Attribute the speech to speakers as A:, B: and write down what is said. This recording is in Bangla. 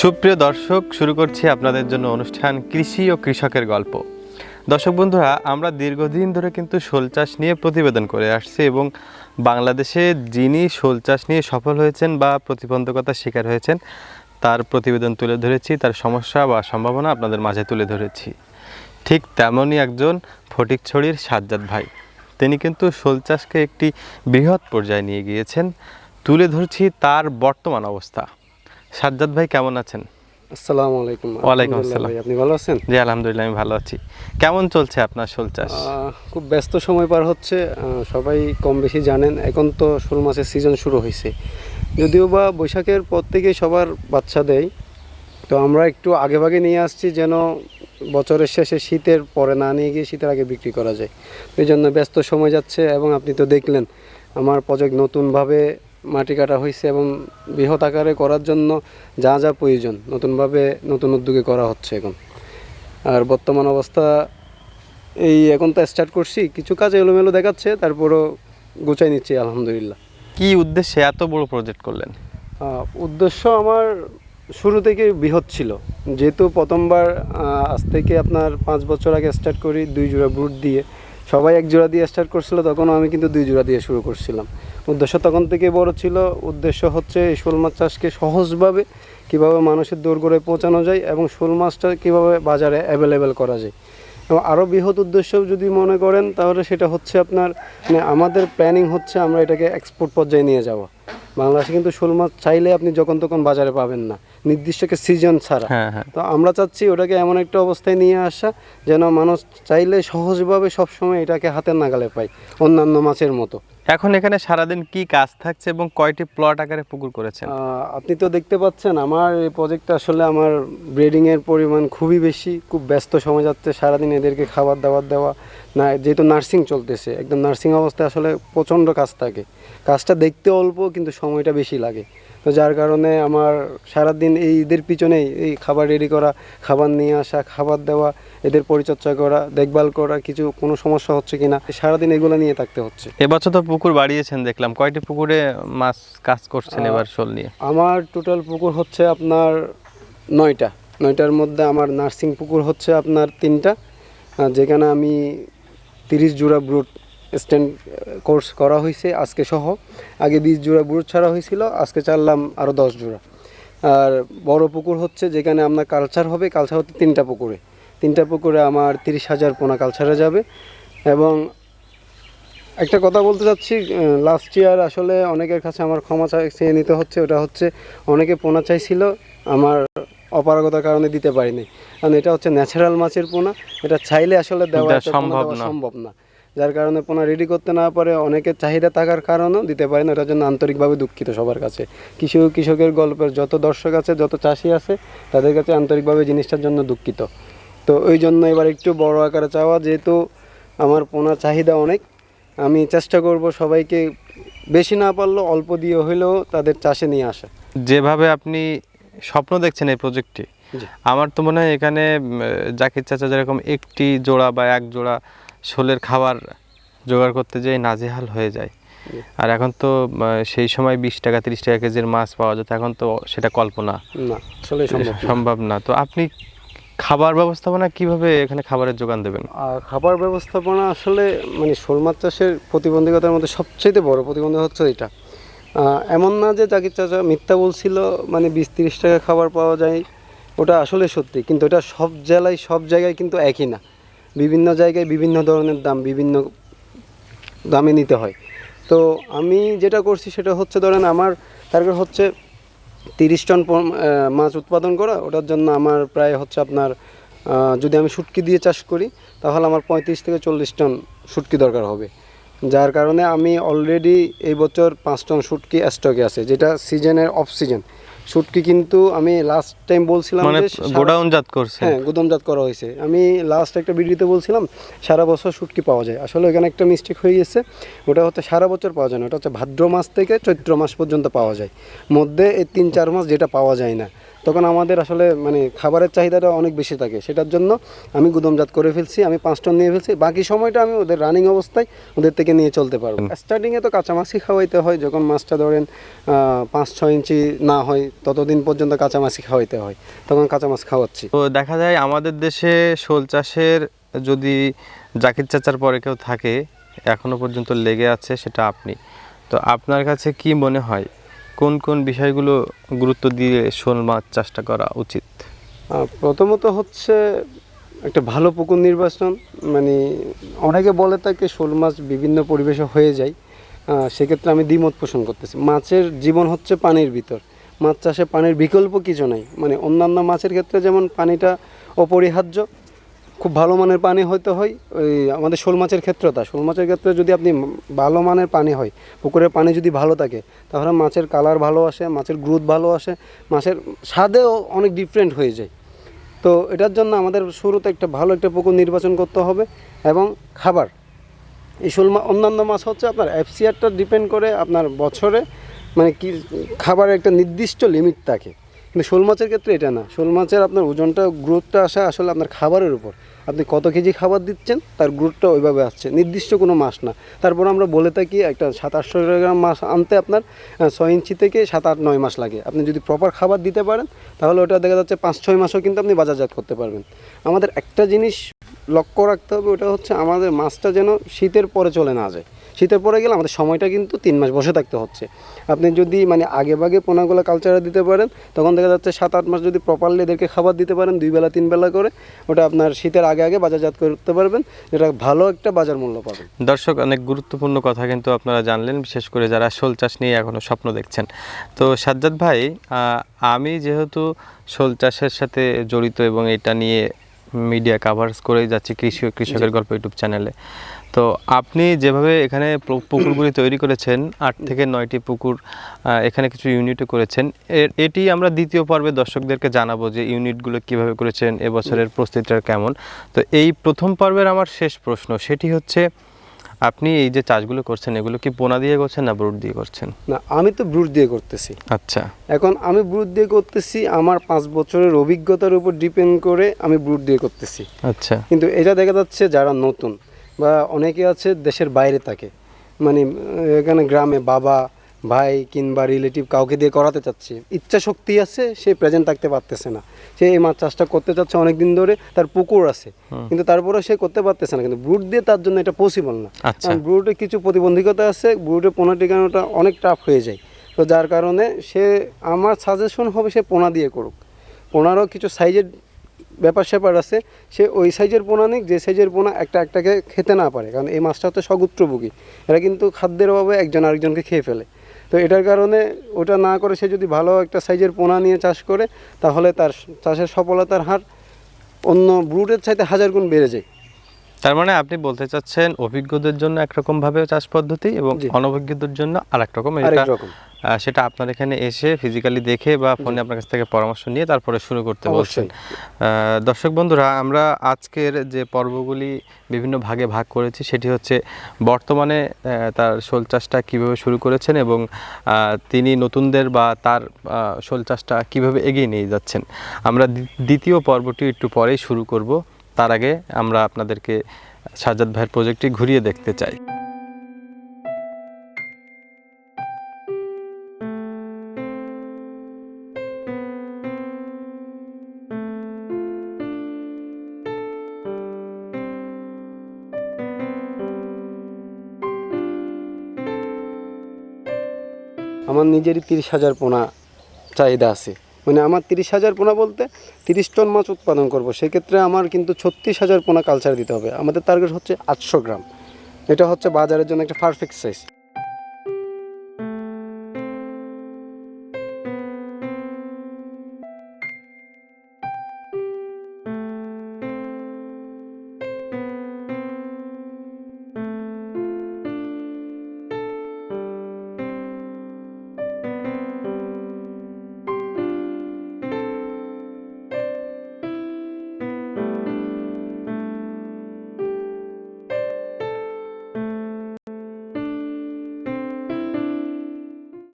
A: সুপ্রিয় দর্শক, শুরু করছি আপনাদের জন্য অনুষ্ঠান কৃষি ও কৃষকের গল্প। দর্শক বন্ধুরা, আমরা দীর্ঘদিন ধরে কিন্তু শোল চাষ নিয়ে প্রতিবেদন করে আসছি এবং বাংলাদেশে যিনি শোল চাষ নিয়ে সফল হয়েছেন বা প্রতিবন্ধকতার শিকার হয়েছেন, তার প্রতিবেদন তুলে ধরেছি, তার সমস্যা বা সম্ভাবনা আপনাদের মাঝে তুলে ধরেছি। ঠিক তেমনই একজন ফটিকছড়ির সাজ্জাদ ভাই। তিনি কিন্তু শোল চাষকে একটি বৃহৎ পর্যায়ে নিয়ে গিয়েছেন। তুলে ধরছি তার বর্তমান অবস্থা। সাজ্জাদ ভাই কেমন আছেন?
B: আসসালামু আলাইকুম।
A: ওয়ালাইকুম আসসালাম।
B: আপনি ভালো আছেন?
A: জি আলহামদুলিল্লাহ আমি ভালো আছি। কেমন চলছে আপনার শোল চাষ?
B: খুব ব্যস্ত সময় পার হচ্ছে। সবাই কম বেশি জানেন এখন তো শোল মাছের সিজন শুরু হয়েছে। যদিও বা বৈশাখের পর থেকে সবার বাচ্চা দেয় তো আমরা একটু আগে ভাগে নিয়ে আসছি যেন বছরের শেষে শীতের পরে না নিয়ে গিয়ে শীতের আগে বিক্রি করা যায়। এই জন্য ব্যস্ত সময় যাচ্ছে এবং আপনি তো দেখলেন আমার প্রজেক্ট নতুনভাবে মাটি কাটা হয়েছে এবং বৃহৎ আকারে করার জন্য যা যা প্রয়োজন নতুনভাবে নতুন উদ্যোগে করা হচ্ছে এখন। আর বর্তমান অবস্থা এই এখন তো স্টার্ট করছি কিছু কাজ এলোমেলো দেখাচ্ছে তারপরও গুছাই নিচ্ছি আলহামদুলিল্লাহ।
A: কি উদ্দেশ্যে এত বড় প্রজেক্ট করলেন?
B: উদ্দেশ্য আমার শুরু থেকে বৃহৎ ছিল। যেহেতু প্রথমবার আজ থেকে আপনার পাঁচ বছর আগে স্টার্ট করি দুই জোড়া ব্রুট দিয়ে। সবাই এক জোড়া দিয়ে স্টার্ট করছিল, তখনও আমি কিন্তু দুই জোড়া দিয়ে শুরু করছিলাম। উদ্দেশ্য তখন থেকে বড় ছিল, উদ্দেশ্য হচ্ছে এই শোল মাছ চাষকে সহজভাবে কীভাবে মানুষের দোরগোড়ায় পৌঁছানো যায় এবং শোল মাছটা কীভাবে বাজারে অ্যাভেলেবেল করা যায়। এবং আরও বৃহৎ উদ্দেশ্য যদি মনে করেন, তাহলে সেটা হচ্ছে আপনার মানে আমাদের প্ল্যানিং হচ্ছে আমরা এটাকে এক্সপোর্ট পর্যায়ে নিয়ে যাওয়া। বাংলাদেশে কিন্তু শোল মাছ চাইলে আপনি যখন তখন বাজারে পাবেন না। নির্দিষ্ট একটা সিজন ছাড়া।
A: হ্যাঁ হ্যাঁ।
B: তো আমরা চাচ্ছি ওটাকে এমন একটা অবস্থায় নিয়ে আসা যেন মানুষ চাইলে সহজভাবে সবসময় এটাকে হাতের নাগালে পায় অন্যান্য মাছের মতো।
A: এখন এখানে সারাদিন কি কাজ থাকছে এবং কয়টি প্লট আকারে পুকুর করেছেন?
B: আপনি তো দেখতে পাচ্ছেন আমার এই প্রজেক্টটা আসলে আমার ব্রিডিংয়ের পরিমাণ খুবই বেশি খুব ব্যস্ত সময় যাচ্ছে সারাদিন এদেরকে খাবার দাবার দেওয়া। না যেহেতু নার্সিং চলতেছে একদম নার্সিং অবস্থায় আসলে প্রচণ্ড কাজ থাকে। কাজটা দেখতে অল্প কিন্তু সময়টা বেশি লাগে। তো যার কারণে আমার সারাদিন এই এদের পিছনেই এই খাবার রেডি করা খাবার নিয়ে আসা খাবার দেওয়া এদের পরিচর্যা করা দেখভাল করা কিছু কোনো সমস্যা হচ্ছে কি না সারাদিন এগুলো নিয়ে থাকতে হচ্ছে।
A: এবছর তো পুকুর বাড়িয়েছেন দেখলাম। কয়টি পুকুরে মাছ কাজ করছেন এবার শোল নিয়ে?
B: আমার টোটাল পুকুর হচ্ছে আপনার নয়টা। নয়টার মধ্যে আমার নার্সিং পুকুর হচ্ছে আপনার তিনটা। যেখানে আমি তিরিশ জোড়া ব্রুট স্ট্যান্ড কোর্স করা হয়েছে আজকে সহ। আগে বিশ জোড়া ব্রুট ছাড়া হয়েছিল আজকে চাললাম আরও দশ জোড়া। আর বড় পুকুর হচ্ছে যেখানে আপনার কালচার হবে, কালচার হচ্ছে তিনটা পুকুরে। তিনটা পুকুরে আমার তিরিশ হাজার পোনা কালচারে যাবে এবং একটা কথা বলতে চাচ্ছি লাস্ট ইয়ার আসলে অনেকের কাছে আমার ক্ষমা চেয়ে নিতে হচ্ছে ওটা হচ্ছে অনেকে পোনা চাইছিল আমার অপারগতার কারণে দিতে পারিনি। কারণ এটা হচ্ছে ন্যাচারাল মাছের পোনা এটা চাইলে আসলে দেওয়া
A: সম্ভব
B: সম্ভব না। যার কারণে পোনা রেডি করতে না পারে অনেকের চাহিদা থাকার কারণেও দিতে পারে না এটার জন্য আন্তরিকভাবে দুঃখিত সবার কাছে। কৃষি কৃষকের গল্পের যত দর্শক আছে যত চাষি আছে তাদের কাছে আন্তরিকভাবে জিনিসটার জন্য দুঃখিত। তো ওই জন্য এবার একটু বড় আকারে চাওয়া যেহেতু আমার পোনা চাহিদা অনেক আমি চেষ্টা করব সবাইকে বেশি না পারলেও অল্প দিয়ে হলেও তাদের চাষে নিয়ে আসা।
A: যেভাবে আপনি স্বপ্ন দেখছেন এই প্রজেক্টে আমার তো মনে হয় এখানে জাকির চাচা যেরকম একটি জোড়া বা এক জোড়া শোলের খাবার জোগাড় করতে যেয়ে নাজেহাল হয়ে যায়। আর এখন তো সেই সময় বিশ টাকা তিরিশ টাকা কেজির মাছ পাওয়া যেত এখন তো সেটা কল্পনা।
B: সম্ভব না।
A: তো আপনি খাবার ব্যবস্থাপনা কীভাবে এখানে খাবারের যোগান দেবেন?
B: খাবার ব্যবস্থাপনা আসলে মানে শোল মাছ চাষের প্রতিবন্ধকতার মধ্যে সবচেয়ে বড় প্রতিবন্ধক হচ্ছে এটা। এমন না যে জাকির চাচা মিথ্যা বলছিল মানে বিশ তিরিশ টাকা খাবার পাওয়া যায়, ওটা আসলে সত্যি, কিন্তু এটা সব জেলায়, সব জায়গায় কিন্তু একই না। বিভিন্ন জায়গায় বিভিন্ন ধরনের দাম, বিভিন্ন দামে নিতে হয়। তো আমি যেটা করছি সেটা হচ্ছে, ধরেন আমার টার্গেট হচ্ছে তিরিশ টন মাছ উৎপাদন করা, ওটার জন্য আমার প্রায় হচ্ছে আপনার যদি আমি শুটকি দিয়ে চাষ করি, তাহলে আমার পঁয়ত্রিশ থেকে চল্লিশ টন শুটকি দরকার হবে। যার কারণে আমি অলরেডি এই বছর পাঁচ টন শুটকি স্টকে আছে, যেটা সিজনের অফ সিজন শুটকি কিন্তু আমি লাস্ট টাইম বলছিলাম
A: মানে
B: যে সারা-
A: গোডাউন জাত করছেন
B: হ্যাঁ গুদামজাত করা হয়েছে। আমি লাস্ট একটা ভিডিওতে বলছিলাম সারা বছর শুটকি পাওয়া যায়। আসলে এখানে একটা মিস্টেক হয়ে গেছে। ওটা হচ্ছে সারা বছর পাওয়া যায় না ওটা হচ্ছে ভাদ্র মাস থেকে চৈত্র মাস পর্যন্ত পাওয়া যায়। মধ্যে এই তিন চার মাস যেটা পাওয়া যায় না। তখন আমাদের আসলে মানে খাবারের চাহিদাটা অনেক বেশি থাকে। সেটার জন্য আমি গুদমজাত করে ফেলছি আমি পাঁচ টন নিয়ে ফেলছি। বাকি সময়টা আমি ওদের রানিং অবস্থায় ওদের থেকে নিয়ে চলতে পারব। স্টার্টিংয়ে তো কাঁচা মাছই খাওয়াইতে হয় যখন মাছটা ধরেন পাঁচ ছয় ইঞ্চি না হয় ততদিন পর্যন্ত কাঁচা মাছই খাওয়াইতে হয়। তখন কাঁচা মাছ খাওয়াচ্ছি।
A: তো দেখা যায় আমাদের দেশে শোল চাষের যদি জাকির চাচার পরে কেউ থাকে এখনও পর্যন্ত লেগে আছে সেটা আপনি। তো আপনার কাছে কি মনে হয়? কোন কোন বিষয়গুলো গুরুত্ব দিয়ে শোল মাছ চাষটা করা উচিত?
B: প্রথমত হচ্ছে একটা ভালো পুকুর নির্বাচন মানে অনেকে বলে থাকে শোল মাছ বিভিন্ন পরিবেশে হয়ে যায় সেক্ষেত্রে আমি দ্বিমত পোষণ করতেছি। মাছের জীবন হচ্ছে পানির ভিতর। মাছ চাষে পানির বিকল্প কিছু নাই। মানে অন্যান্য মাছের ক্ষেত্রে যেমন পানিটা অপরিহার্য খুব ভালো মানের পানি হইতে হয়, ওই আমাদের শোল মাছের ক্ষেত্রে তা শোল মাছের ক্ষেত্রে যদি আপনি ভালো মানের পানি হয়, পুকুরের পানি যদি ভালো থাকে, তাহলে মাছের কালার ভালো আসে, মাছের গ্রোথ ভালো আসে, মাছের স্বাদেও অনেক ডিফারেন্ট হয়ে যায়। তো এটার জন্য আমাদের শুরুতে একটা ভালো একটা পুকুর নির্বাচন করতে হবে এবং খাবার। এই শোল অন্যান্য মাছ হচ্ছে আপনার এফসিআরটা ডিপেন্ড করে আপনার বছরে মানে কি খাবারের একটা নির্দিষ্ট লিমিট থাকে। কিন্তু শোল মাছের ক্ষেত্রে এটা না। শোল মাছের আপনার ওজনটা গ্রোথটা আসে আসলে আপনার খাবারের উপর। আপনি কত কেজি খাবার দিচ্ছেন, তার গ্রোথটা ওইভাবে আসছে। নির্দিষ্ট কোনো মাছ না। তারপর আমরা বলে থাকি, একটা সাত আটশো গ্রাম মাছ আনতে আপনার ছয় ইঞ্চি থেকে সাত আট নয় মাস লাগে। আপনি যদি প্রপার খাবার দিতে পারেন, তাহলে ওটা দেখা যাচ্ছে পাঁচ ছয় মাসও কিন্তু আপনি বাজারজাত করতে পারবেন। আমাদের একটা জিনিস লক্ষ্য রাখতে হবে, ওটা হচ্ছে আমাদের মাছটা যেন শীতের পরে চলে না যায়। শীতের পরে গেলে আমাদের সময়টা কিন্তু তিন মাস বসে থাকতে হচ্ছে। আপনি যদি মানে আগে ভাগে পোনাগুলো কালচারে দিতে পারেন তখন দেখা যাচ্ছে সাত আট মাস যদি প্রপারলি এদেরকে খাবার দিতে পারেন দুই বেলা তিন বেলা করে ওটা আপনার শীতের আগে আগে বাজারজাত করতে পারবেন যেটা ভালো একটা বাজার মূল্য পাবেন।
A: দর্শক অনেক গুরুত্বপূর্ণ কথা কিন্তু আপনারা জানলেন বিশেষ করে যারা শোল চাষ নিয়ে এখনও স্বপ্ন দেখছেন। তো সাজ্জাদ ভাই আমি যেহেতু শোল চাষের সাথে জড়িত এবং এটা নিয়ে মিডিয়া কাভার্স করেই যাচ্ছি কৃষি কৃষকের গল্প ইউটিউব চ্যানেলে তো আপনি যেভাবে এখানে পুকুরগুলি তৈরি করেছেন আট থেকে নয়টি পুকুর এখানে কিছু ইউনিটও করেছেন এটি আমরা দ্বিতীয় পর্বে দর্শকদেরকে জানাব যে ইউনিটগুলো কীভাবে করেছেন এবছরের প্রস্তুতিটা কেমন। তো এই প্রথম পর্বের আমার শেষ প্রশ্ন সেটি হচ্ছে আপনি এই যে চাষগুলো করছেন এগুলো কি পোনা দিয়ে করছেন না ব্রুট দিয়ে করছেন?
B: না আমি তো ব্রুট দিয়ে করতেছি।
A: আচ্ছা।
B: এখন আমি ব্রুট দিয়ে করতেছি আমার পাঁচ বছরের অভিজ্ঞতার উপর ডিপেন্ড করে আমি ব্রুট দিয়ে করতেছি।
A: আচ্ছা।
B: কিন্তু এটা দেখা যাচ্ছে যারা নতুন বা অনেকে আছে দেশের বাইরে থাকে। মানে এখানে গ্রামে বাবা ভাই কিংবা রিলেটিভ কাউকে দিয়ে করাতে চাচ্ছে। ইচ্ছা শক্তি আছে সে প্রেজেন্ট থাকতে পারতেছে না। সে এই মাছ চাষটা করতে চাচ্ছে অনেক দিন ধরে তার পুকুর আছে। কিন্তু তারপরে সে করতে পারতেছে না। কিন্তু ব্রুট দিয়ে তার জন্য এটা পসিবল না।
A: আচ্ছা।
B: ব্রুটে কিছু প্রতিবন্ধকতা আছে ব্রুটে পোনা টিকানোটা অনেক টাফ হয়ে যায়। তো যার কারণে সে আমার সাজেশন হবে সে পোনা দিয়ে করুক। পোনারও কিছু সাইজের ব্যাপার স্যাপার আছে, সে ওই সাইজের পোনা নিক, যে সাইজের পোনা একটা একটাকে খেতে না পারে, কারণ এই মাছটা হচ্ছে সগুত্রভোগী এরা কিন্তু খাদ্যের অভাবে একজন আরেকজনকে খেয়ে ফেলে। তো এটার কারণে ওটা না করে সে যদি ভালো একটা সাইজের পোনা নিয়ে চাষ করে, তাহলে তার চাষের সফলতার হার অন্য ব্রুটের চাইতে হাজার গুণ বেড়ে যায়।
A: তার মানে আপনি বলতে চাচ্ছেন অভিজ্ঞদের জন্য একরকম ভাবে চাষ পদ্ধতি এবং। অনভিজ্ঞদের জন্য আরেক রকম এটা সেটা আপনার এখানে এসে ফিজিক্যালি দেখে বা ফোনে আপনার কাছ থেকে পরামর্শ নিয়ে তারপরে শুরু করতে বলছেন। দর্শক বন্ধুরা আমরা আজকের যে পর্বগুলি বিভিন্ন ভাগে ভাগ করেছি সেটি হচ্ছে বর্তমানে তার শোল চাষটা কীভাবে শুরু করেছেন এবং তিনি নতুনদের বা তার শোল চাষটা কীভাবে এগিয়ে নিয়ে যাচ্ছেন। আমরা দ্বিতীয় পর্বটি একটু পরেই শুরু করব। তার আগে আমরা আপনাদেরকে সাজ্জাদ ভাইয়ের প্রজেক্টটি ঘুরিয়ে দেখতে চাই।
B: আমার নিজেরই তিরিশ হাজার পোনা চাহিদা আছে। মানে আমার তিরিশ হাজার পোনা বলতে তিরিশ টন মাছ উৎপাদন করব। সেক্ষেত্রে আমার কিন্তু ছত্রিশ হাজার পোনা কালচার দিতে হবে। আমাদের টার্গেট হচ্ছে আটশো গ্রাম। এটা হচ্ছে বাজারের জন্য একটা পারফেক্ট সাইজ